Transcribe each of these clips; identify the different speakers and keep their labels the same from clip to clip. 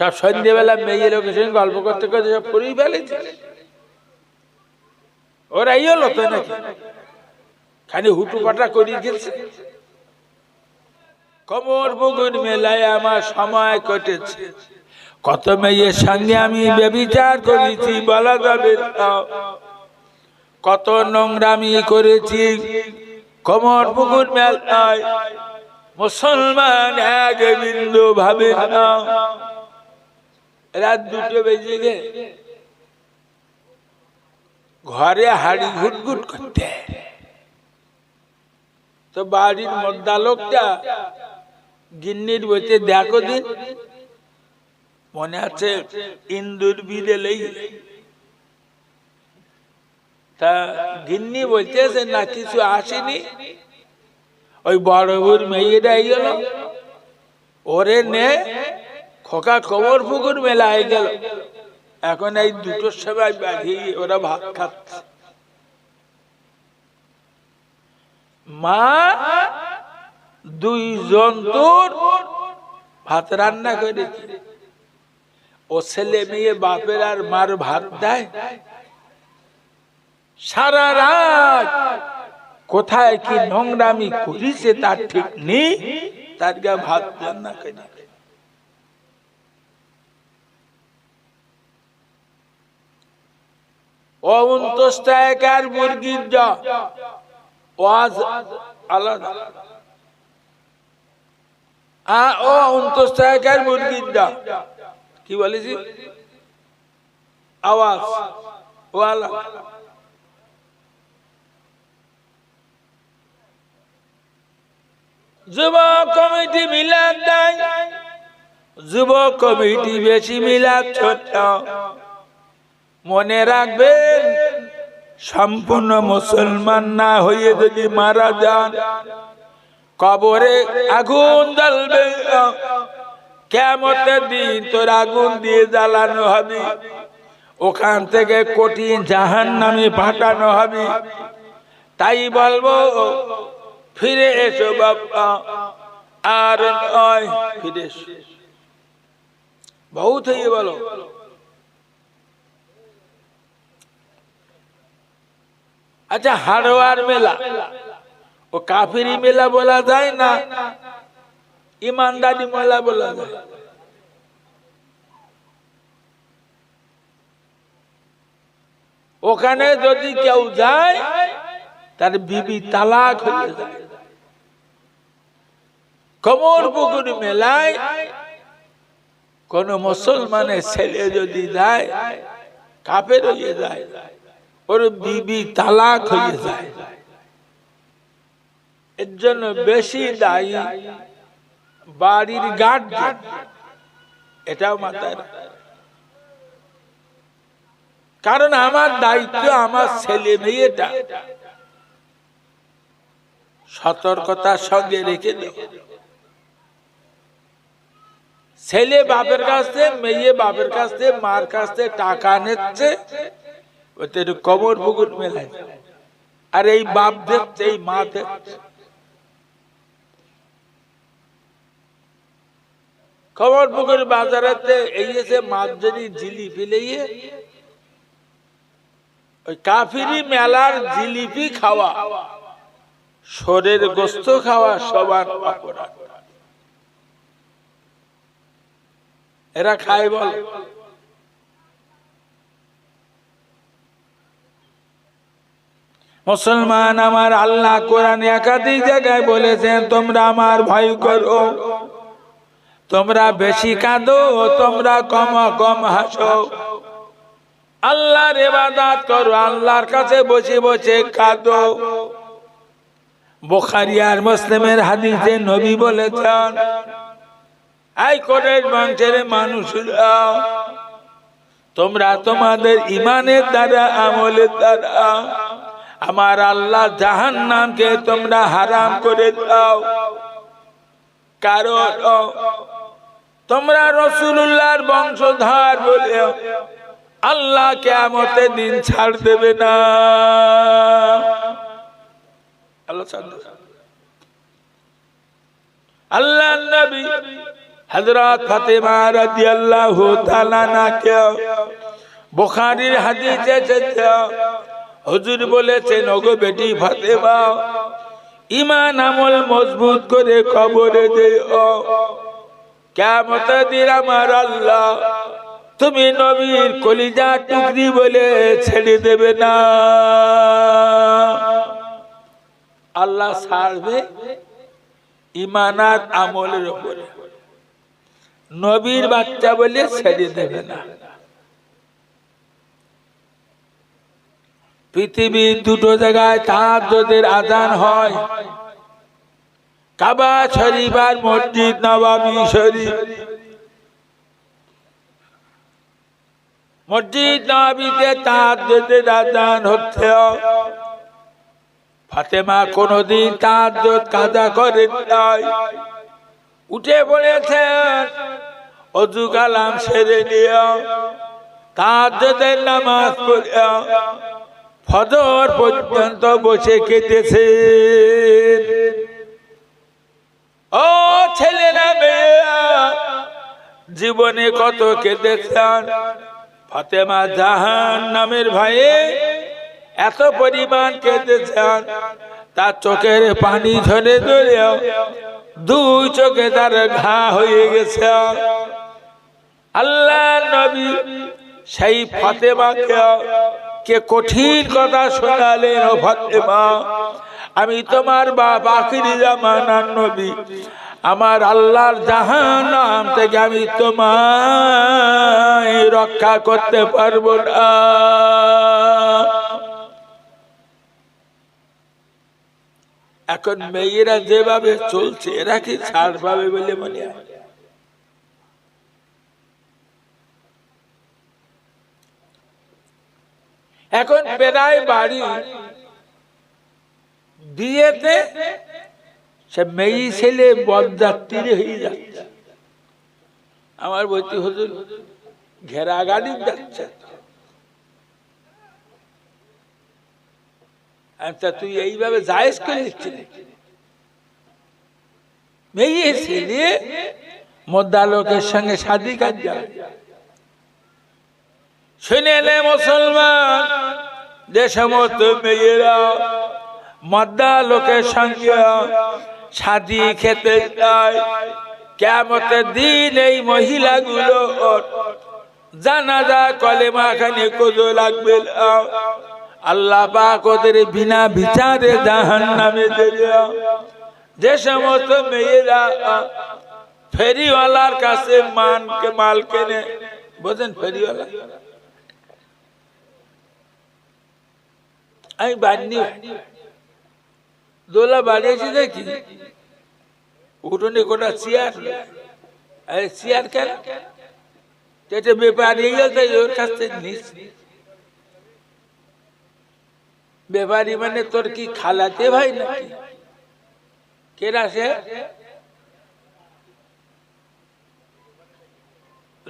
Speaker 1: সব সন্ধ্যেবেলা মেয়ে লোকের সঙ্গে গল্প করতে করতে সব করেই ফেলেছে ওরাই হলো তো নাকি? খালি হুটু পাটা করিয়ে গেছে কমর বগুন মেলায় আমার সময় কেটেছে। কত মেয়ের সঙ্গে আমি ব্যবিচার করেছি, বলা যাবে কত নোংরামি করেছি, কমর পুকুর মেলায়। মুসলমান এক বিন্দু ভাবে না। রাত দুটো বেজে গে ঘরে হাড়ি ঘুটঘুট করতে। তো বাড়ির মদ্দা লোকটা গিন্নির বইতে দেখো দিন। মনে আছে ইন্দুর বিদেলেই তা গিন্নি বলতেছে না, কিছু আসেনি। ওই বড় বুর মেয়েটা গেল ওরে নে খোকা কবর পুকুর মেলায় গেল। এখন এই দুটোর সময় বাঁধিয়ে ওরা ভাত খাচ্ছে। মা, দুই জন্তুর ভাত রান্না করেছে। ও ছেলে মেয়ে বাপের আর মার ভাত দেয়। সারা রাত কোথায় কি নোংরামি করিছে তার ঠিক নেই। তার গা ভাত রান্না করে ও উনতোস্তায়কার মুরগির যা। ওয়াজ আলাদা। আ ও উনতোস্তায়কার মুরগির যা। কি বলেছি? আওয়াজ। ও আলাদা যুবক কমিটি মিলাদ যুবক কমিটি বেশি মিলাদ ছোট। মনে রাখবেন, সম্পূর্ণ মুসলমান না হয়ে যদি মারা যান, কবরে আগুন জ্বলবে। কেমতের দিন তোর আগুন দিয়ে জ্বালানো হবে। ওখান থেকে কঠিন জাহান নামে পাঠানো হবে। তাই বলব, ফিরে এসো বাবা আর নয়, ফিরে এসো। বহুত হয়ে বলো। আচ্ছা হাড়োয়ার মেলা। ও কাফিরি মেলা বলা যায় না? ইমানদারি মেলা বলা যায়। ওখানে যদি কেউ যায়, তার বিবি তালাক হয়ে যায়। কমর পুকুর মেলায় কোন মুসলমানের ছেলে যদি যায় কাপের হয়ে যায়। ওর বিবি তালাক হয়ে যায়। এর জন্য বেশি দায়ী বাড়ির গার্ড এটাও মাথায় কারণ আমার দায়িত্ব আমার ছেলে মেয়েটা। সতর্কতার সঙ্গে রেখে দেব। ছেলে বাপের কাছ থেকে, মেয়ে বাপের কাছ থেকে, মার কাছ থেকে টাকা নিচ্ছে। ওতে কবর পুকুর মেলায়। আর এই বাপ দেখছে, এই মা দেখছে। কবর পুকুর বাজারেতে এসে যদি জিলিপি লইয়ে ওই কাফিরি মেলার জিলিপি খাওয়া, শরীর গোস্ত খাওয়া সবার অপরাধ। এরা খায় বল। মুসলমান আমার আল্লাহ কোরআন একাধিক জায়গায় বলেছেন, তোমরা আমার ভয় করো। তোমরা বেশি কাঁদো, তোমরা কম কম হাসো। আল্লাহর ইবাদত করো, আল্লাহর কাছে বসে বসে কাঁদো। বোখারি আর মুসলিমের হাদিসে নবী বলেছেন, এই কোরের বংশের মানুষরা, তোমরা তোমাদের ইমানের দ্বারা, আমলের দ্বারা আমার আল্লাহ জাহান নামকে তোমরা হারাম করে দাও কারণ তোমরা রসুল্লাহর বংশধার বলে আল্লাহ কেমতে দিন ছাড় দেবে না আল্লাহ ছাড়। আল্লাহ নবী হযরত ফাতেমা রাদিয়াল্লাহু তাআলা নাকে বুখারীর হাদিসে এসেছে হুজুর বলেছেন ওগো বেটি ফাতেমা ইমান আমল মজবুত করে কবরে দিন আমার আল্লাহ তুমি নবীর কলিজা টুকরি বলে ছেড়ে দেবে না। আল্লাহ ছাড়বে ইমানাত আমলের উপরে। নবীর বাচ্চা বলে ছেড়ে দেবে না। পৃথিবীর দুটো জায়গায় তাহাজ্জুদের আজান হয়, কাবা শরীফ আর মসজিদ নবাবী শরীফ। মসজিদ নবাবিতে তাহাজ্জুদের আজান হচ্ছে, ফাতেমা কোনদিন তাহাজ্জুদ কাজা করেন নাই। উঠে পড়েছেন অজু কালাম সেরে নিয়ে তাহাজ্জুদের নামাজ পড়ে ফজর পর্যন্ত বসে কেটেছে ও ছেলেরা মেয়েরা জীবনে কত কেটেছেন ফাতেমা জাহান নামের ভাইয়ে এত পরিমাণ কেটেছেন তার চোখের পানি ঝরে ধরে দুই চোখে তার ঘা হয়ে গেছে। আল্লাহ নবী সেই ফাতেমাকে কে কঠিন কথা শোনালেন ও ফাতেমা? আমি তোমার বাপ আখিরি জামানার নবী। আমার আল্লাহর জাহান্নাম থেকে আমি তোমায় রক্ষা করতে পারব না। এখন মেয়েরা যেভাবে চলছে, এরা কি ছাড় পাবে বলে মনে হয়? এখন প্রায় বাড়ি। বিয়েতে সে মেয়ে ছেলে বরযাত্রী হয়ে যাচ্ছে। আমার বলতে হুজুর ঘেরা গাড়ি যাচ্ছে। আচ্ছা তুই এইভাবে জায়েজ করে নিচ্ছি মেয়ে ছেলে মদ্দা লোকের সঙ্গে শাদি কাজ যায় শুনে এলে মুসলমান সমস্ত মেয়েরা, মদ্দা লোকের সঙ্গে শাদি খেতে যায়। কেমতের দিন এই মহিলাগুলো জানাজা কলেমা খানে কোজো লাগবে না। আল্লাহ পাক বিনা বিচারে জাহান নামে যে সমস্ত মেয়েরা, ফেরিওয়ালার কাছে মানকে মাল কেনে। বোঝেন ফেরিওয়ালা? আমি বাড়ি দোলা বাড়িয়েছি দেখি। উঠোনে কোটা চেয়ার। আরে চেয়ার কেন? এটা ব্যাপারী গেছে ওর কাছ থেকে নিস। ব্যাপারী মানে তোর কি খালাতে ভাই নাকি? কেরা সে?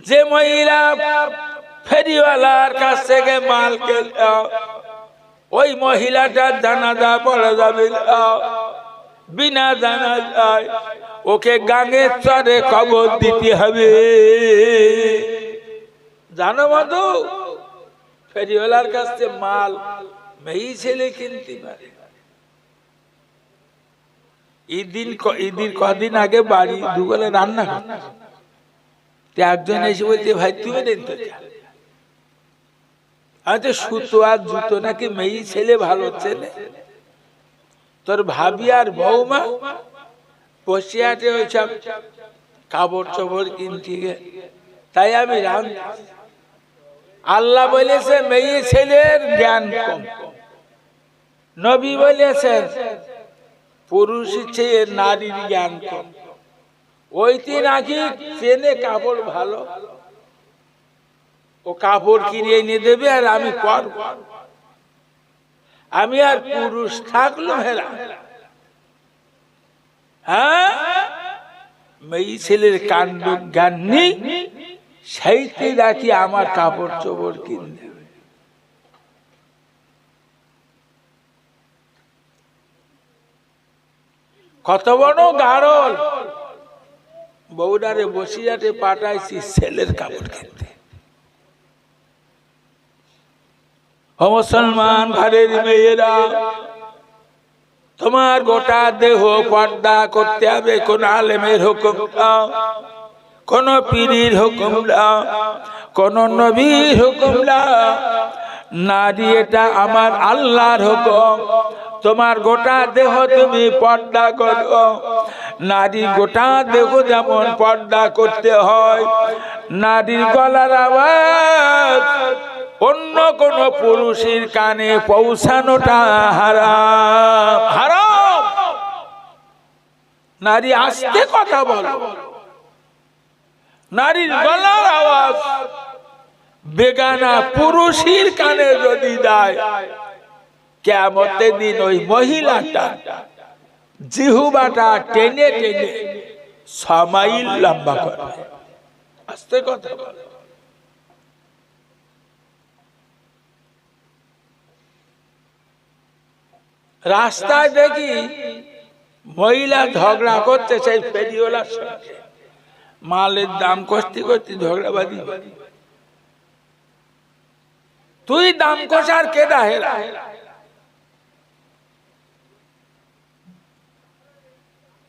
Speaker 1: যে মহিলা ফেরিওয়ালার কাছ থেকে মাল কে ওই মহিলাটার জানাজা পড়া যাবে। বিনা জানাজায় ওকে গাঙের চরে খবর দিতে হবে। জানো মধু, ফেরিওয়ালার কাছ মাল মেয়ে ছেলে কিনতে পারে। ঈদিন ঈদির কদিন আগে বাড়ি দুবেলা রান্না একজন এসে বলছে, ভাই, তুমি দেন তো তো সুতো আর জুতো নাকি মেয়ে ছেলে ভালো ছেলে তোর ভাবি আর বৌমা বসে আছে কাপড় চোপড় কিনতে গে তাই আমি রাম আল্লাহ বলেছে মেয়ে ছেলের জ্ঞান কম। নবী বলেছেন পুরুষের চেয়ে নারীর জ্ঞান কম। ওইটি নাকি চেনে কাপড় ভালো। ও কাপড় কিনে এনে দেবে আর আমি করব আমি আর পুরুষ থাকল হেরা হ্যাঁ? মেয়ে ছেলের কাণ্ড জ্ঞান নেই, সেইতে নাকি আমার কাপড় চোপড় কিনে কত বড় গারল। বউডারে বসিয়াতে পাঠাইছি ছেলের কাপড় কিনতে ও মুসলমান ঘরের মেয়েরা, তোমার গোটা দেহ পর্দা করতে হবে, কোন আলেমের হুকুম দাও, কোন পীরির হুকুম দাও, কোন নবীর হুকুম দাও। নারী এটা আমার আল্লাহর হুকুম। তোমার গোটা দেহ তুমি পর্দা করো। নারী গোটা দেহ যেমন পর্দা করতে হয়, নারীর গলার আওয়াজ অন্য কোন পুরুষের কানে পৌঁছানোটা হারাম। হারাম! নারী আসতে কথা বল। নারীর গলার আওয়াজ বেগানা পুরুষের কানে যদি দেয় কেমতে দিন ওই মহিলাটা জিহুবাটা টেনে টেনে সমাইল লম্বা করে আসতে কথা বলো। রাস্তায় দেখি মহিলা ঝগড়া করতে সেই ফেরিওলার সঙ্গে। মালের দাম কষতে করতে ঝগড়াবাদি তুই দাম কষার কেডা হেরা?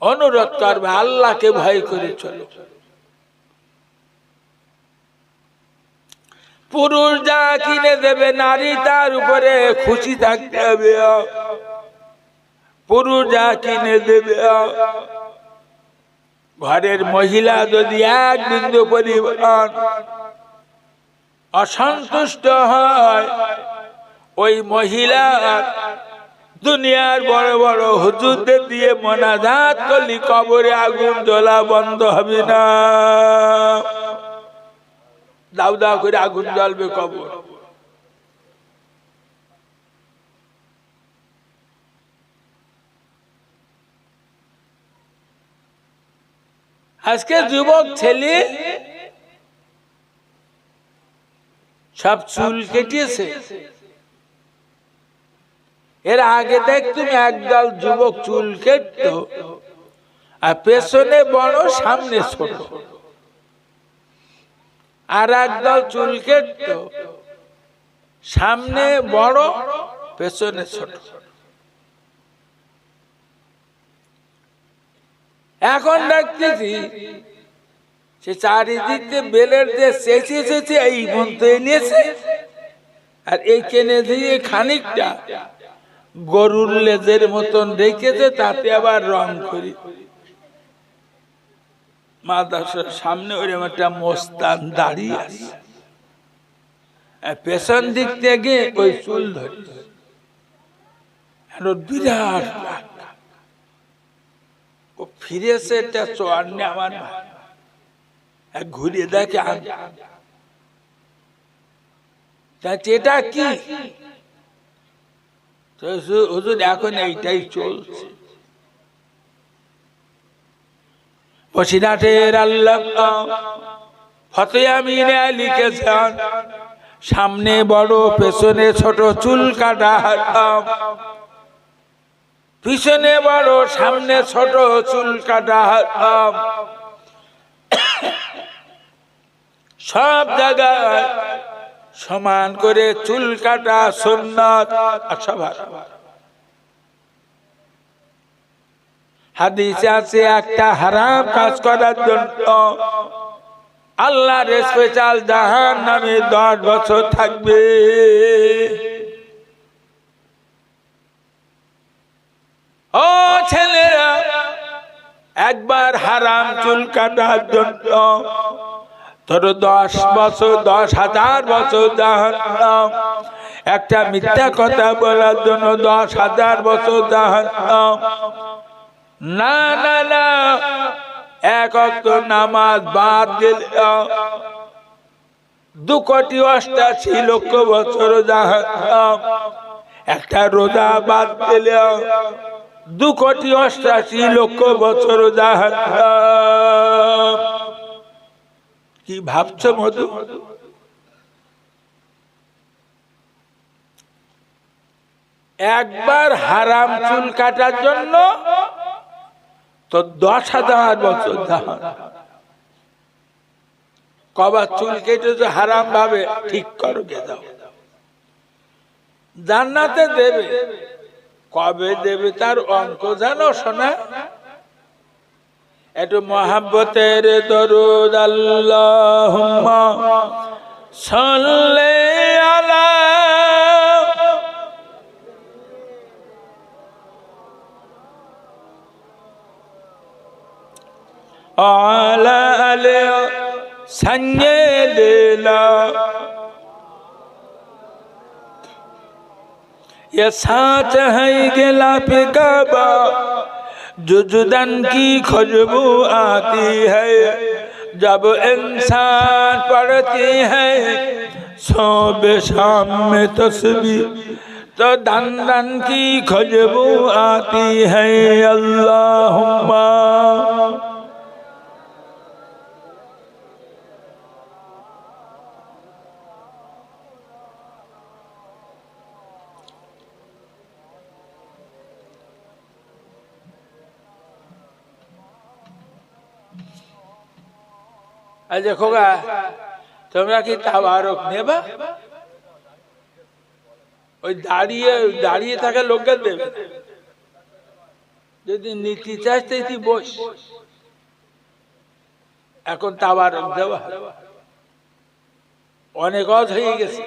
Speaker 1: অনুরোধ করবে আল্লাহকে ভয় করে চলো। পুরুষ যা কিনে দেবে, নারী তার উপরে খুশি থাকতে হবে। পুরুষ যা কিনে দেবে। ঘরের মহিলা যদি এক বিন্দু পরিমাণ অসন্তুষ্ট হয়, ওই মহিলা দুনিয়ার বড় বড় হুজুরদের দিয়ে মনাজাত করলি কবরে আগুন জ্বলা বন্ধ হবে না। দাউ করে আগুন জ্বলবে কবর। আজকে যুবক ছেলে সব চুল কেটেছে। এর আগে দেখ তুমি একদল যুবক চুল কেটত আর পেছনে বড় সামনে ছোট। আর একদল চুল কেটত সামনে বড় পেছনে ছোট। এখন দেখতেছি সে চারিদিকে বেলের যে চেঁচে চেঁচে এই মন্ত্রে এনেছে। আর এই কেনে দিয়ে খানিকটা গরুর লেজের মতন রেখেছে, তাতে আবার রং করি। মাদ্রাসার সামনে ওইরকম একটা মোস্তান দাঁড়িয়ে আছে। পেছন দিক থেকে ওই চুল ধরে বিরাট ও ফিরেছে একটা চোয়ার আমার ঘুরিয়ে দেখে এটা কি? হুজুর, এখন এইটাই চলছে। বসিরাটের আল্লাহ লিখেছেন সামনে বড়, পেছনে ছোট চুল কাটা পিছনে বড় সামনে ছোট চুল কাটা সব জায়গায় সমান করে চুল কাটা সুন্নত সবার। হাদিসে আছে, একটা হারাম কাজ করার জন্য আল্লাহর স্পেশাল জাহান নামে দশ বছর থাকবে। ও ছেলেরা, একবার হারাম চুল কাটার জন্য তোর দশ বছর, দশ হাজার বছর জাহান্নাম একটা মিথ্যা কথা বলার জন্য দশ হাজার বছর জাহান্নাম না না না, এক অক্ত নামাজ বাদ দিল দু কোটি অষ্টাশি লক্ষ বছর জাহান্নাম একটা রোজা বাদ দিল দু কোটি অষ্টাশি লক্ষ বছর কি ভাবছ, মধু? একবার হারাম চুল কাটার জন্য তো দশ হাজার বছর জাহান কবার চুল কেটেছে, হারাম ভাবে ঠিক করো গে দাও জান্নাতে দেবে। কবে দেবে তার অঙ্ক জানো শোনা একটু মহাব্বতের দরুদ আল্লাহ সল্লে আলা আলা আলে সঞ্জে দিলা ये साथ है गिलाफ काबा जुजदन की खुशबू आती है जब इंसान पढ़ती है सुबह शाम में तस्वीर तो दन दन की खुशबू आती है अल्लाहुम्मा আর দেখো তোমরা কি তাবারক নেবা? ওই দাঁড়িয়ে দাঁড়িয়ে থাকা লোককে দেবে। যদি নীতি চাস তুই বস। এখন তাবারক দেওয়া। অনেক অজ হয়ে গেছে।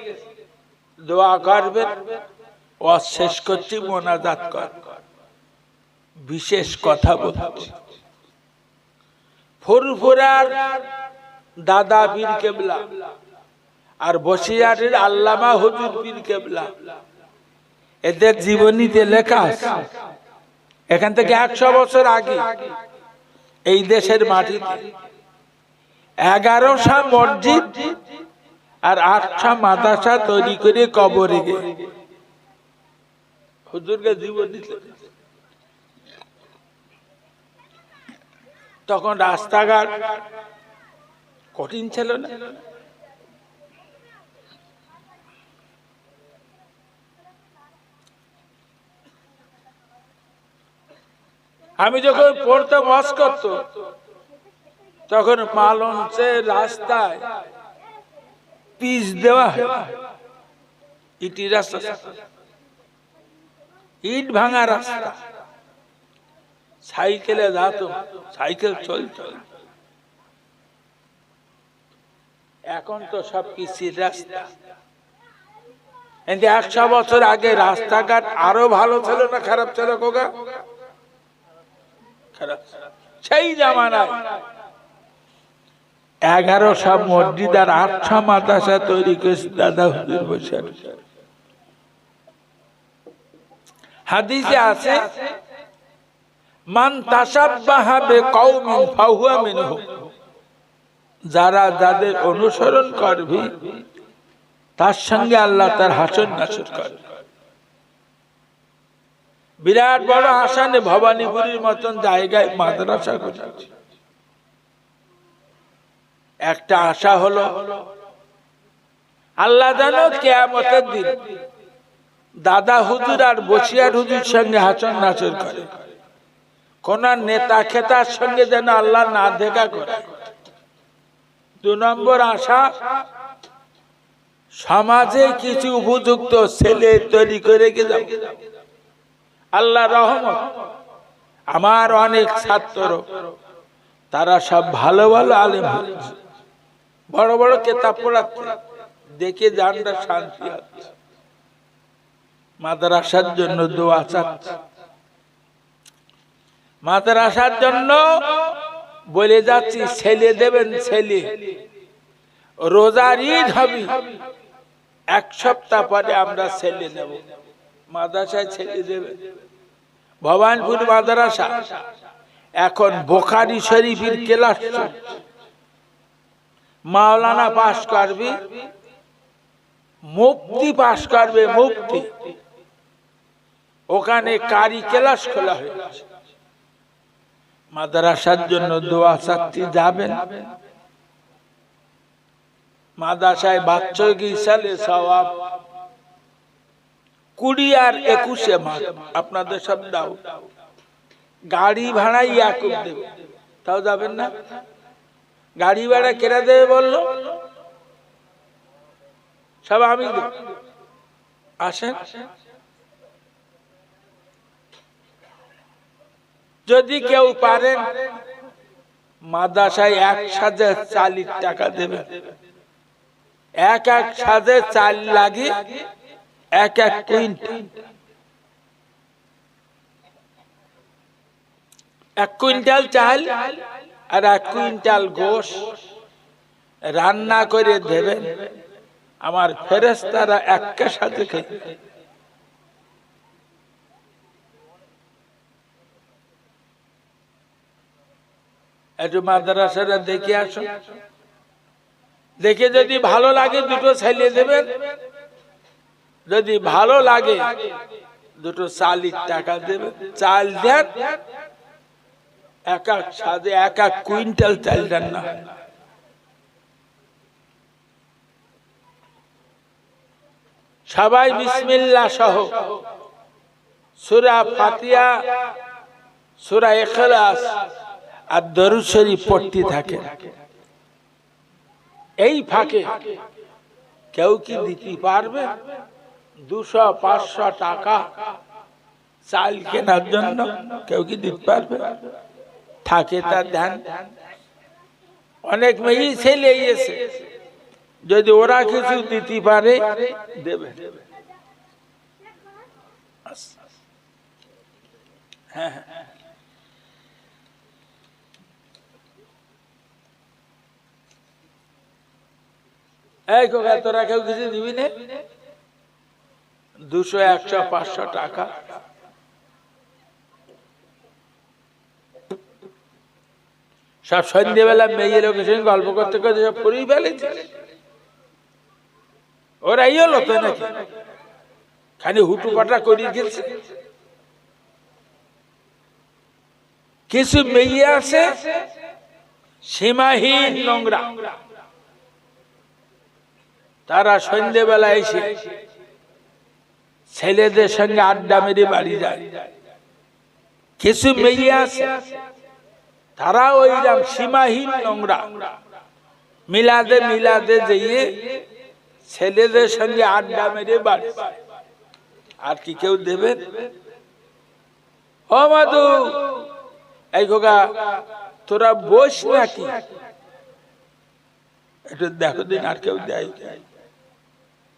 Speaker 1: দোয়া করবেন অজ শেষ করছি মোনাজাত কর। বিশেষ কথা বলছি। ফুরফুরার দাদা পীর কেবলা। আর বসিয়ারের আল্লামা হুজুর পীর কেবলা। এদের জীবনীতে লেখা এখান থেকে একশো বছর আগে এই দেশের মাটিতে এগারোশা মসজিদ আর আটটা মাদ্রাসা তৈরি করে কবরে হুজুরকে জীবনী তখন রাস্তাঘাট কঠিন ছিল না? আমি যখন পড়তে বাস করত, তখন মালঞ্চের রাস্তায় পিস দেওয়া। ইটি রাস্তা। ইট ভাঙা রাস্তা। সাইকেলে যেত, সাইকেল চলত। এখন তো সব পিসির রাস্তা। একশো বছর আগে রাস্তাঘাট আরও ভালো ছিল না খারাপ ছিল কোকা সেই জামানায় এগারো সব মসজিদ আর আটশো মাদ্রাসা তৈরি করেছে দাদা হুজুর বসে। হাদিসে আছে, মান তাসাব্বাহা বিকৌমিন ফাহুয়া মিনহুম যারা যাদের অনুসরণ করবি, তার সঙ্গে আল্লাহ তার হাসন নাসর করবে বিরাট বড় আসানে ভবানীপুরীর মতন জায়গায় মাদ্রাসা করেছে একটা আশা হলো, আল্লাহ জানো কেয়ামতের দিন দাদা হুজুর আর বসিয়ার হুজুর সঙ্গে হাসন নাচর করে। কোন নেতা খেতার সঙ্গে যেন আল্লাহ না দেখা করে। দু নম্বর আশা, সমাজে কিছু উপযুক্ত ছেলে তৈরি করে আল্লাহ রহমত। আমার অনেক ছাত্র, তারা সব ভালো ভালো আলেম। বড় বড় কেতাব পড়াচ্ছে। দেখে জানটা শান্তি হচ্ছে মাদ্রাসার জন্য দোয়া চাচ্ছে। মাদ্রাসার জন্য বলে যাচ্ছি, ছেলে দেবেন ছেলে। রোজার ঈদ হবে। এক সপ্তাহ পরে আমরা ছেলে নেব। মাদ্রাসায় ছেলে দেবে। ভবানপুর মাদ্রাসা। এখন বোখারি শরীফের ক্লাস মাওলানা পাশ করবি। মুক্তি পাশ করবে মুক্তি ওখানে কারি ক্লাস খোলা হয়েছে। মাদ্রাসার জন্য দোয়া চাচ্ছি যাবেন? মাদ্রাসায় বাচ্চা গিয়েছিলে সবাব কুড়ি আর একুশে মাস আপনাদের সব দাও। গাড়ি ভাড়াই একুব দেবে। তাও যাবেন না? গাড়ি ভাড়া কেনা দেবে বলল? সব আমি। আসেন? যদি কেউ পারেন মাদ্রাসায় এক সাজে চালিশ টাকা দেবে। এক এক সাজে চাল লাগে, এক এক কুইন্টাল। এক কুইন্টাল চাল আর এক কুইন্টাল গোশ রান্না করে দেবেন। আমার ফেরেস্তারা একটা সাথে খেয়ে একটু মাদ্রাসাটা দেখে আসো। দেখে যদি ভালো লাগে দুটো ছাইলিয়ে দেবেন। যদি ভালো লাগে দুটো চালির টাকা দেবেন। চাল দেন। এক এক এক এক কুইন্টাল চাল দেন না। সবাই বিসমিল্লা সহ। সুরা ফাতিয়া সুরা এখলাস আর দরুদ শরীফ পড়তে থাকে এই ফাঁকে কেউ কি দিতে পারবে? দুশো, পাঁচশো টাকা চাল কেনার জন্য কেউ কি দিতে পারবে? থাকে তার ধ্যান। অনেক মেয়েই ছেলে এসে যদি ওরা কিছু দিতে পারে, দেবে। হ্যাঁ হ্যাঁ। সব গল্প করতে করতে সব পড়েই ফেলেছে ওরা হলো তো নাকি? খালি হুটু পাটা করিয়ে গেছে। কিছু মেয়ে আছে, সীমাহীন নোংরা। তারা সন্ধ্যেবেলা এসে ছেলেদের সঙ্গে আড্ডা মেরে বাড়ি যায়। কিছু মেয়ে আছে তারা ওইরকম সীমাহীন নোংরা। মিলাদে মিলাদে যেয়ে ছেলেদের সঙ্গে আড্ডা মেরে বাড়ি আর কি কেউ দেবে? ও মাধু, এই খোকা, তোরা বস নাকি? একটু দেখো দিন আর কেউ দেয়।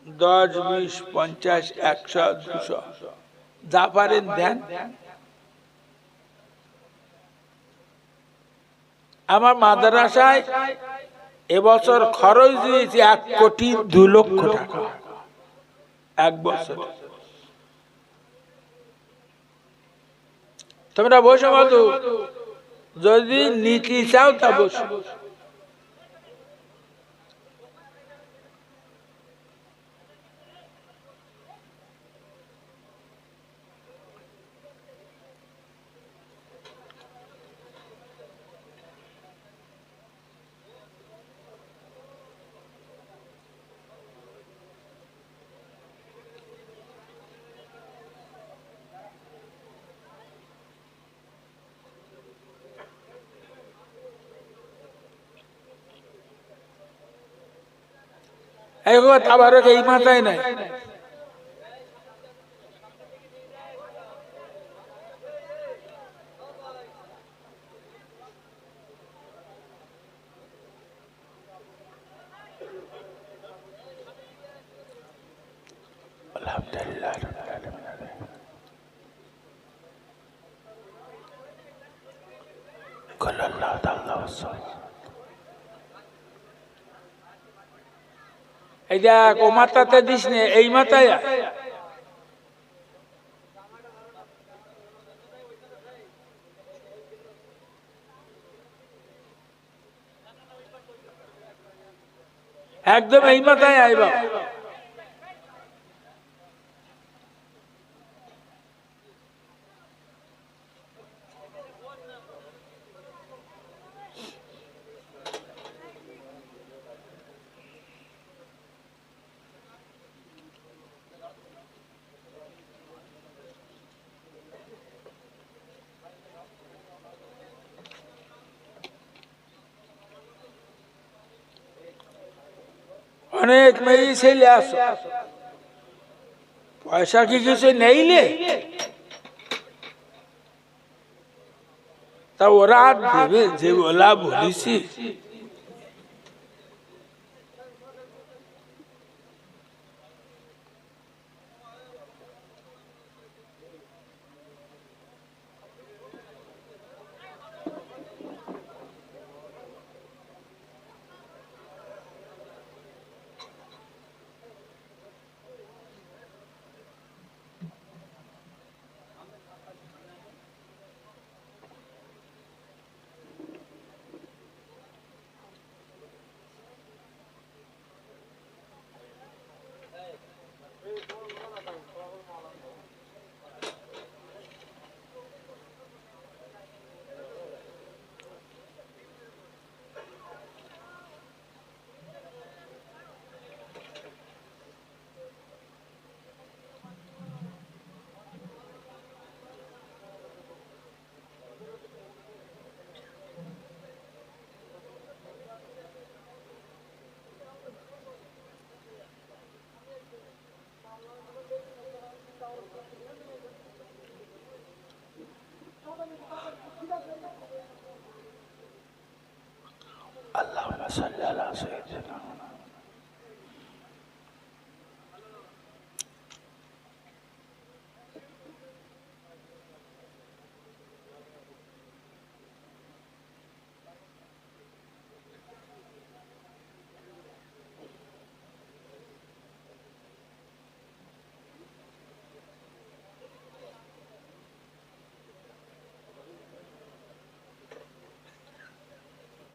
Speaker 1: দশ, বিশ, পঞ্চাশ, একশো, দুশো। যা পারেন, দেন। আমার মাদ্রাসায় এবছর খরচ দিয়েছি এক কোটি দু লক্ষ টাকা। এক বছর। তোমরা বসো, মধু। যদি নিতে চাও, তা বসো। এই গো তাবারক এই মাথায় নাই। এই দেখ ও মাথাতে দিস নে এই মাথায়। একদম এই মাথায় আয় বাবা অনেক মেয়ে ছেলে আসো পয়সা কি কিছু নেইলে তা ওরা আর দেবে